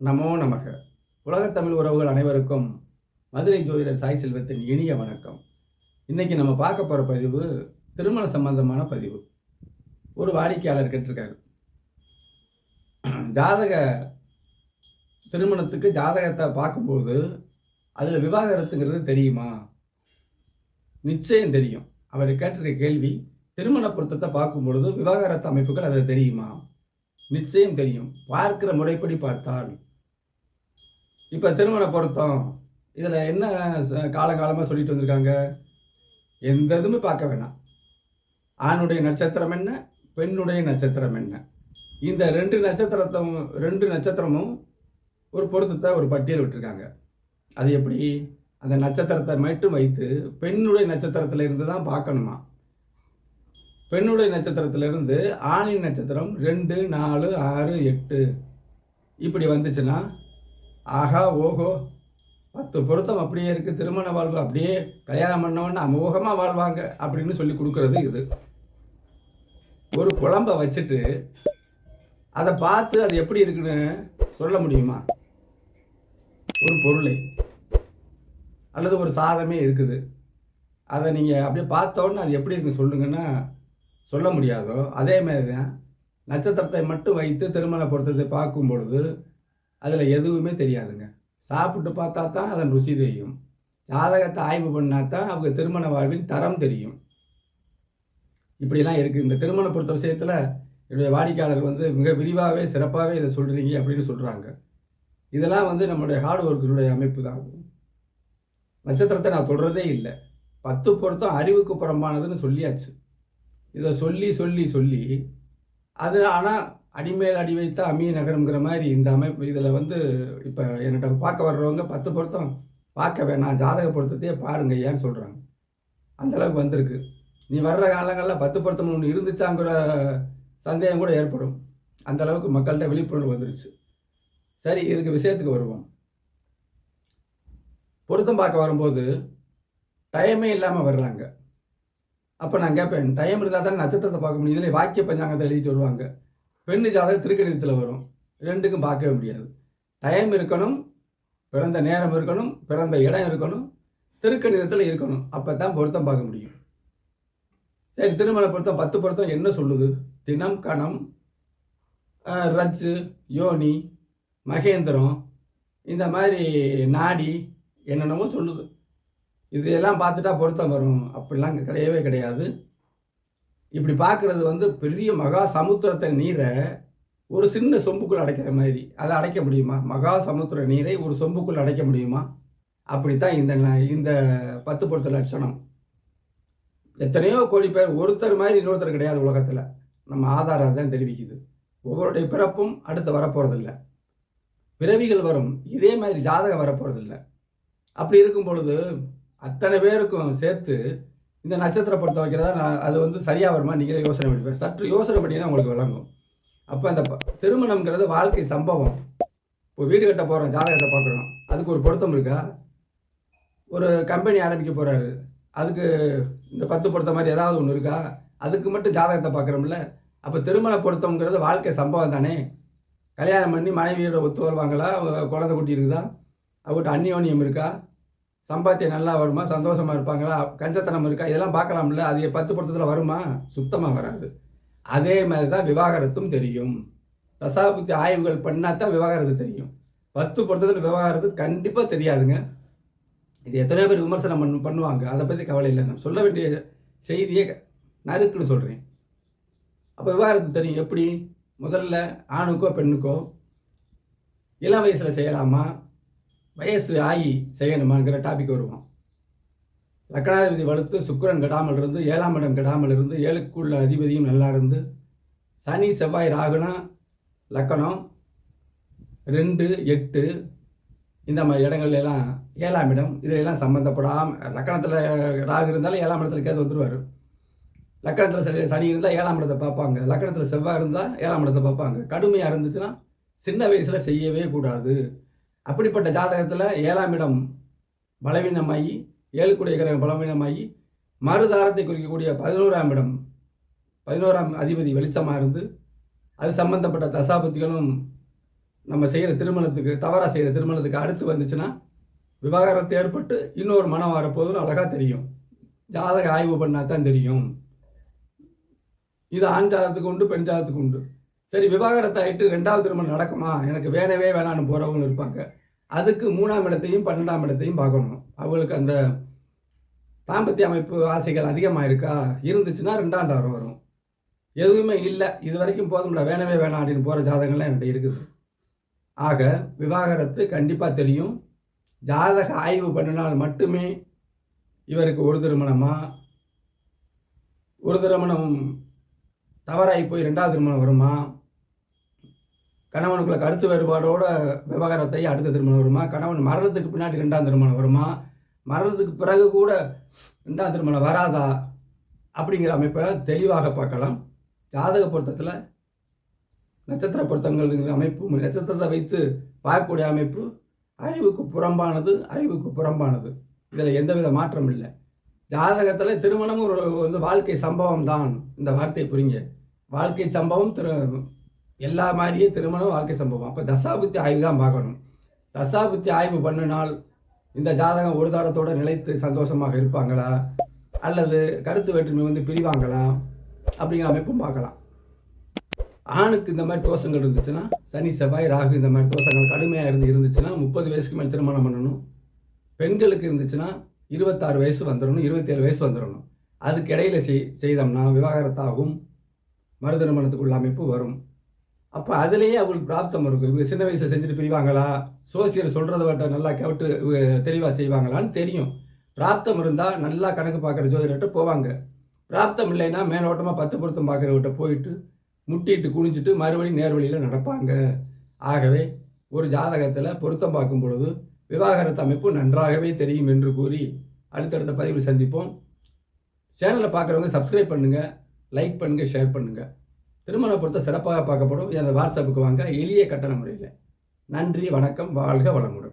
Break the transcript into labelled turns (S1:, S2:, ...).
S1: நமோ நமக. உலகத் தமிழ் உறவுகள் அனைவருக்கும் மதுரை ஜோதிடர் சாய் செல்வத்தின் இனிய வணக்கம். இன்னைக்கு நம்ம பார்க்க போகிற பதிவு திருமண சம்பந்தமான பதிவு. ஒரு வாடிக்கையாளர் கேட்டிருக்காரு. ஜாதக திருமணத்துக்கு ஜாதகத்தை பார்க்கும்போது அதில் விவாகரத்துங்கிறது தெரியுமா? நிச்சயம் தெரியும். அவர் கேட்டிருக்க கேள்வி திருமண பொருத்தத்தை பார்க்கும் பொழுது விவாகரத்து அமைப்புகள் அதில் தெரியுமா? நிச்சயம் தெரியும். பார்க்கிற முறைப்படி பார்த்தால் இப்போ திருமண பொருத்தம். இதில் என்ன ச- சொல்லிட்டு வந்திருக்காங்க? எந்த இதுவுமே பார்க்க வேணாம். ஆணுடைய நட்சத்திரம் என்ன? பெண்ணுடைய நட்சத்திரம் என்ன? இந்த ரெண்டு நட்சத்திரத்தும் ரெண்டு நட்சத்திரமும் ஒரு பொருத்தத்தை ஒரு பட்டியல் விட்டுருக்காங்க. அது எப்படி? அந்த நட்சத்திரத்தை மட்டும் வைத்து பெண்ணுடைய நட்சத்திரத்தில் இருந்து தான் பார்க்கணுமா? பெண்ணுடைய நட்சத்திரத்திலிருந்து ஆணின் நட்சத்திரம் ரெண்டு நாலு ஆறு எட்டு. இப்படி வந்துச்சுன்னா ஆஹா ஓகோ பத்து பொருத்தம் அப்படியே இருக்குது திருமண வாழ்வு அப்படியே கல்யாணம் பண்ணவொன்னே அமோகமாக வாழ்வாங்க அப்படின்னு சொல்லி கொடுக்குறது இது. ஒரு குழம்ப வச்சுட்டு அதை பார்த்து அது எப்படி இருக்குன்னு சொல்ல முடியுமா? ஒரு பொருளை அல்லது ஒரு சாதமே இருக்குது. அதை நீங்கள் அப்படியே பார்த்தோன்னே அது எப்படி இருக்குன்னு சொல்லுங்கன்னா சொல்ல முடியாதோ அதே மாதிரி தான் நட்சத்திரத்தை மட்டும் வைத்து திருமண பொருத்தத்தை பார்க்கும் பொழுது அதில் எதுவுமே தெரியாதுங்க. சாப்பிட்டு பார்த்தா தான் அதன் ருசி தெரியும். ஜாதகத்தை ஆய்வு பண்ணால் தான் அவங்க திருமண வாழ்வின் தரம் தெரியும். இப்படிலாம் இருக்குது இந்த திருமணம் பொறுத்த விஷயத்தில் என்னுடைய வாடிக்கையாளர் வந்து மிக விரிவாகவே சிறப்பாகவே இதை சொல்கிறீங்க அப்படின்னு சொல்கிறாங்க இதெல்லாம் வந்து நம்மளுடைய ஹார்ட் ஒர்க்கினுடைய அமைப்பு தான் நட்சத்திரத்தை நான் சொல்கிறதே இல்லை. பத்து பொருத்தம் அறிவுக்கு புறம்பானதுன்னு சொல்லியாச்சு. இதை சொல்லி சொல்லி சொல்லி அது ஆனால் அடிமேல் அடி வைத்தா அமீ நகரம்ங்கிற மாதிரி இந்த அமைப்பு இதில் வந்து இப்போ என்கிட்ட பார்க்க வர்றவங்க பத்து பொருத்தம் பார்க்க வேணாம் ஜாதக பொருத்தத்தையே பாருங்க ஏன்னு சொல்கிறாங்க அந்தளவுக்கு வந்திருக்கு. நீ வர்ற காலங்களில் பத்து பொருத்தம் ஒன்று இருந்துச்சாங்கிற சந்தேகம் கூட ஏற்படும். அந்த அளவுக்கு மக்கள்கிட்ட விழிப்புணர்வு வந்துருச்சு. சரி இதுக்கு விஷயத்துக்கு வருவோம். பொருத்தம் பார்க்க வரும்போது டைமே இல்லாமல் வர்றாங்க. அப்போ நான் கேட்பேன் டைம் இருந்தால் தான் நட்சத்திரத்தை பார்க்க முடியும். இதில் வாக்கிய பஞ்சாங்கத்தை எழுதிட்டு வருவாங்க. பெண்ணு ஜாதகம் திருக்கணிதத்தில் வரும். ரெண்டுக்கும் பார்க்கவே முடியாது. டைம் இருக்கணும் பிறந்த நேரம் இருக்கணும் பிறந்த இடம் இருக்கணும் திருக்கணிதத்தில் இருக்கணும். அப்போ தான் பொருத்தம் பார்க்க முடியும். சரி திருமண பொருத்தம் பத்து பொருத்தம் என்ன சொல்லுது? தினம் கணம் ஆஹ், ரஜ்ஜு யோனி மகேந்திரம் இந்த மாதிரி நாடி என்னென்னவோ சொல்லுது. இதையெல்லாம் பார்த்துட்டா பொருத்தம் வரும். அப்படிலாம் கிடையவே கிடையாது. இப்படி பார்க்குறது வந்து பெரிய மகா சமுத்திரத்தை நீரை ஒரு சின்ன சொம்புக்குள் அடைக்கிற மாதிரி. அதை அடைக்க முடியுமா? மகா சமுத்திர நீரை ஒரு சொம்புக்குள் அடைக்க முடியுமா? அப்படித்தான் இந்த இந்த பத்து பொருத்த லட்சணம். எத்தனையோ கோடி பேர் ஒருத்தர் மாதிரி இன்னொருத்தர் கிடையாது உலகத்தில். நம்ம ஆதாரம் தான் தெரிவிக்குது. ஒவ்வொருடைய பிறப்பும் அடுத்து வரப்போகிறதில்ல பிறவிகள் வரும். இதே மாதிரி ஜாதகம் வரப்போகிறதில்ல அப்படி இருக்கும் பொழுது அத்தனை பேருக்கும் சேர்த்து இந்த நட்சத்திர பொருத்தம் வைக்கிறதா நான் அது வந்து சரியாக வருமா நீங்களே யோசனை பண்ணிப்பேன். சற்று யோசனை பண்ணிங்கன்னா உங்களுக்கு விளங்கும். அப்போ அந்த ப- திருமணம்ங்கிறது வாழ்க்கை சம்பவம். இப்போ வீடு கட்ட போகிறோம் ஜாதகத்தை பார்க்குறோம். அதுக்கு ஒரு பொருத்தம் இருக்கா? ஒரு கம்பெனி ஆரம்பிக்க போகிறாரு அதுக்கு இந்த பத்து பொருத்தம் மாதிரி ஏதாவது ஒன்று இருக்கா? அதுக்கு மட்டும் ஜாதகத்தை பார்க்குறோம்ல. அப்போ திருமண பொருத்தம்ங்கிறது வாழ்க்கை சம்பவம் தானே? கல்யாணம் பண்ணி மனைவியோட ஒத்து வருவாங்களா குழந்தை குட்டி இருக்குதா? அவங்ககிட்ட அந்யோன்யம் இருக்கா? சம்பாத்தியம் நல்லா வருமா? சந்தோஷமாக இருப்பாங்களா? கஞ்சத்தனம் இருக்கா? இதெல்லாம் பார்க்கலாம்ல. அது பத்து பொருத்தத்தில் வருமா? சுத்தமாக வராது. அதே மாதிரி தான் விவாகரத்தும் தெரியும். தசாபுத்தி ஆய்வுகள் பண்ணால் தான் விவாகரத்து தெரியும். பத்து பொருத்தத்தில் விவாகரத்து கண்டிப்பாக தெரியாதுங்க. இது எத்தனையோ பேர் விமர்சனம் பண்ணு பண்ணுவாங்க. அதை பற்றி கவலை இல்லை. நான் சொல்ல வேண்டிய செய்தியே நறுக்குன்னு சொல்கிறேன் அப்போ விவாகரத்து தெரியும். எப்படி? முதல்ல ஆணுக்கோ பெண்ணுக்கோ இளம் வயசில் செய்யலாமா? வயசு ஆகி செய்யணுமாங்கிற டாபிக் வருவோம். லக்கணாதிபதி வலுத்து சுக்கிரன் கெடாமல் இருந்து ஏழாம் இடம் கெடாமல் இருந்து ஏழுக்குள்ள அதிபதியும் நல்லா இருந்து சனி செவ்வாய் ராகுனா லக்கணம் ரெண்டு எட்டு இந்த மாதிரி இடங்கள்ல எல்லாம் ஏழாம் இடம் இதிலெல்லாம் சம்மந்தப்படாமல் லக்கணத்தில் ராகு இருந்தாலும் ஏழாம் இடத்துல கேது வந்துடுவார் லக்கணத்தில் சனி சனி இருந்தால் ஏழாம் இடத்தை பார்ப்பாங்க. லக்கணத்தில் செவ்வாய் இருந்தால் ஏழாம் இடத்தை பார்ப்பாங்க. கடுமையாக இருந்துச்சுன்னா சின்ன வயசில் செய்யவே கூடாது. அப்படிப்பட்ட ஜாதகத்தில் ஏழாம் இடம் பலவீனமாகி ஏழுக்குடைய கிரகம் பலவீனமாகி மறுதாரத்தை குறிக்கக்கூடிய பதினோராம் இடம் பதினோராம் அதிபதி வெளிச்சமாக இருந்து அது சம்பந்தப்பட்ட தசாபத்திகளும் நம்ம செய்கிற திருமணத்துக்கு தவறாக செய்கிற திருமணத்துக்கு அடுத்து வந்துச்சுன்னா விவாகரத்து ஏற்பட்டு இன்னொரு மனம் வரப்போகுதுன்னு அழகாக தெரியும். ஜாதக ஆய்வு பண்ணால் தான் தெரியும். இது ஆண் ஜாதகத்துக்கு உண்டு பெண் ஜாதகத்துக்கு உண்டு. சரி விவாகரத்து ஆகிட்டு ரெண்டாவது திருமணம் நடக்குமா? எனக்கு வேணவே வேணான்னு போகிறவங்க இருப்பாங்க. அதுக்கு மூணாம் இடத்தையும் பன்னெண்டாம் இடத்தையும் பார்க்கணும். அவங்களுக்கு அந்த தாம்பத்திய அமைப்பு ஆசைகள் அதிகமாக இருக்கா இருந்துச்சுன்னா ரெண்டாம் தாரம் வரும். எதுவுமே இல்லை. இது வரைக்கும் போதும்ல வேணவே வேணாம் அப்படின்னு போகிற ஜாதகங்கள்லாம் என்கிட்ட இருக்குது. ஆக விவாகரத்து கண்டிப்பாக தெரியும். ஜாதக ஆய்வு பண்ணினால் மட்டுமே இவருக்கு ஒரு திருமணமா? ஒரு திருமணம் தவறாகி போய் ரெண்டாவது திருமணம் வருமா? கணவனுக்குள்ள கருத்து வேறுபாடோட விவகாரத்தை அடுத்த திருமணம் வருமா? கணவன் மரணத்துக்கு பின்னாடி ரெண்டாம் திருமணம் வருமா? மரணத்துக்கு பிறகு கூட ரெண்டாம் திருமணம் வராதா? அப்படிங்கிற அமைப்பை தெளிவாக பார்க்கலாம். ஜாதக பொருத்தத்தில் நட்சத்திர பொருத்தங்கள் அமைப்பு நட்சத்திரத்தை வைத்து பார்க்கக்கூடிய அமைப்பு அறிவுக்கு புறம்பானது அறிவுக்கு புறம்பானது. இதில் எந்தவித மாற்றம் இல்லை. ஜாதகத்தில் திருமணமும் ஒரு வந்து வாழ்க்கை சம்பவம் தான் இந்த வார்த்தையை புரிங்க. வாழ்க்கை சம்பவம் திரு எல்லா மாதிரியும் திருமணம் வாழ்க்கை சம்பவம். அப்போ தசாபுத்தி ஆய்வு தான் பார்க்கணும். தசாபுத்தி ஆய்வு பண்ணினால் இந்த ஜாதகம் ஒரு தாரத்தோடு நிலைத்து சந்தோஷமாக இருப்பாங்களா? அல்லது கருத்து வேற்றுமை வந்து பிரிவாங்களா? அப்படிங்கிற அமைப்பும் பார்க்கலாம். ஆணுக்கு இந்த மாதிரி தோஷங்கள் இருந்துச்சுன்னா சனி செவ்வாய் ராகு இந்த மாதிரி தோஷங்கள் கடுமையாக இருந்து இருந்துச்சுன்னா முப்பது வயசுக்கு மேலே திருமணம் பண்ணணும். பெண்களுக்கு இருந்துச்சுன்னா இருபத்தாறு வயசு வந்துடணும் இருபத்தேழு வயசு வந்துடணும் அதுக்கு இடையில செய் செய்தோம்னா விவாகரத்தாகும். மறு திருமணத்துக்குள்ள அமைப்பு வரும். அப்போ அதுலேயே அவங்களுக்கு பிராப்தம் இருக்கும். இவங்க சின்ன வயசில் செஞ்சுட்டு பிரிவாங்களா? சோசியல் சொல்கிறத விட்ட நல்லா கேட்டு தெளிவாக செய்வாங்களான்னு தெரியும். பிராப்தம் இருந்தால் நல்லா கணக்கு பார்க்குற ஜோதிடர்கிட்ட போவாங்க. பிராப்தம் இல்லைன்னா மேலோட்டமாக பத்து பொருத்தம் பார்க்குறவர்கிட்ட போயிட்டு முட்டிட்டு குனிஞ்சிட்டு மறுபடியும் நேர்வழியில் நடப்பாங்க. ஆகவே ஒரு ஜாதகத்தில் பொருத்தம் பார்க்கும் பொழுது விவாகரத்து அமைப்பு நன்றாகவே தெரியும் என்று கூறி அடுத்தடுத்த பதிவில் சந்திப்போம். சேனலை பார்க்குறவங்க சப்ஸ்கிரைப் பண்ணுங்கள் லைக் பண்ணுங்கள் ஷேர் பண்ணுங்கள் திருமண பொருத்த சிறப்பாக பார்க்கப்படும். எனது வாட்ஸ்அப்புக்கு வாங்க. எளிய கட்டண முறையில். நன்றி வணக்கம். வாழ்க வளமுடன்.